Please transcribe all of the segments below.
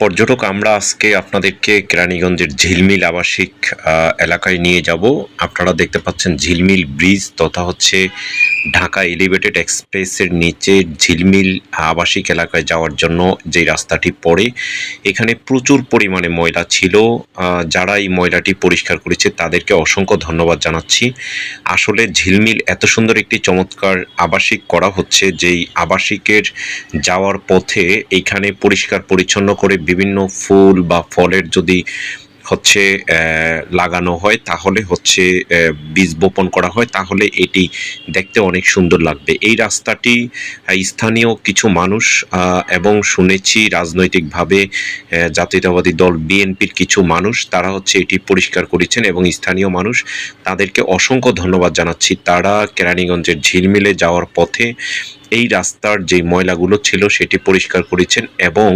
পর্যটক, আমরা আজকে আপনাদেরকে কেরানীগঞ্জের ঝিলমিল আবাসিক এলাকায় নিয়ে যাব। আপনারা দেখতে পাচ্ছেন ঝিলমিল ব্রিজ তথা হচ্ছে ঢাকা এলিভেটেড এক্সপ্রেসের নিচে ঝিলমিল আবাসিক এলাকায় যাওয়ার জন্য যে রাস্তাটি পড়ে, এখানে প্রচুর পরিমাণে ময়লা ছিল। যারা এই ময়লাটি পরিষ্কার করেছে তাদেরকে অসংখ্য ধন্যবাদ জানাচ্ছি। আসলে ঝিলমিল এত সুন্দর একটি চমৎকার আবাসিক করা হচ্ছে, যেই আবাসিকের যাওয়ার পথে এইখানে পরিষ্কার পরিচ্ছন্ন করে বিভিন্ন ফুল বা ফলের যদি হচ্ছে লাগানো হয়, তাহলে হচ্ছে বীজ বপন করা হয়, তাহলে এটি দেখতে অনেক সুন্দর লাগবে। এই রাস্তাটি স্থানীয় কিছু মানুষ এবং শুনেছি রাজনৈতিকভাবে জাতীয়তাবাদী দল বিএনপির কিছু মানুষ, তারা হচ্ছে এটি পরিষ্কার করেছেন এবং স্থানীয় মানুষ তাদেরকে অসংখ্য ধন্যবাদ জানাচ্ছি। তারা কেরানীগঞ্জের ঝিলমিলে যাওয়ার পথে এই রাস্তার যে ময়লাগুলো ছিল সেটি পরিষ্কার করেছেন এবং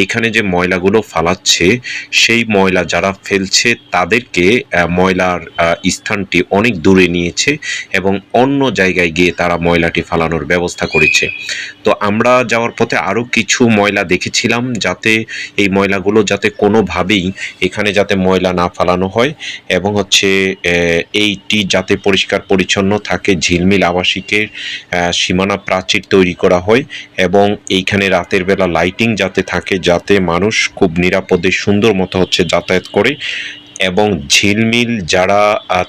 এইখানে যে ময়লাগুলো ফালাচ্ছে, সেই ময়লা যারা ফেলছে, তাদেরকে ময়লার স্থানটি অনেক দূরে নিয়েছে এবং অন্য জায়গায় গিয়ে তারা ময়লাটি ফালানোর ব্যবস্থা করেছে। তো আমরা যাওয়ার পথে আরও কিছু ময়লা দেখেছিলাম যাতে এই ময়লাগুলো যাতে কোনোভাবেই এখানে যাতে ময়লা না ফালানো হয় এবং হচ্ছে এইটি যাতে পরিষ্কার পরিচ্ছন্ন থাকে, ঝিলমিল আবাসিকের সীমানা প্রাচীর তৈরি করা হয় এবং এইখানে রাতের বেলা লাইটিং যাতে থাকে, যাতে মানুষ খুব নিরাপদে সুন্দর মতো হচ্ছে যাতায়াত করে এবং ঝিলমিল যারা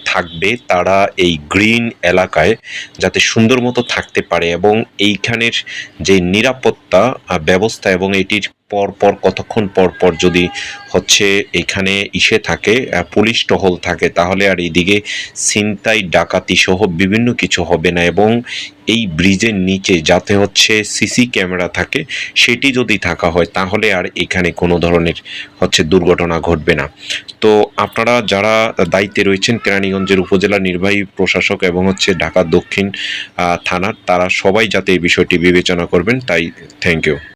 থাকবে তারা এই গ্রিন এলাকায় যাতে সুন্দর মতো থাকতে পারে এবং এইখানের যে নিরাপত্তা ব্যবস্থা এবং এটির পর পর, কতক্ষণ পর পর যদি হচ্ছে এখানে ইসে থাকে পুলিশ টহল থাকে, তাহলে আর এইদিকে ছিনতাই ডাকাতি সহ বিভিন্ন কিছু হবে না এবং এই ব্রিজের নিচে যাতে হচ্ছে সিসি ক্যামেরা থাকে, সেটি যদি থাকা হয়, তাহলে আর এখানে কোনো ধরনের হচ্ছে দুর্ঘটনা ঘটবে না। তো আপনারা যারা দায়িত্বে রয়েছেন, কেরানীগঞ্জের উপজেলা নির্বাহী প্রশাসক এবং হচ্ছে ঢাকা দক্ষিণ থানার, তারা সবাই যাতে এই বিষয়টি বিবেচনা করবেন, তাই থ্যাংক ইউ।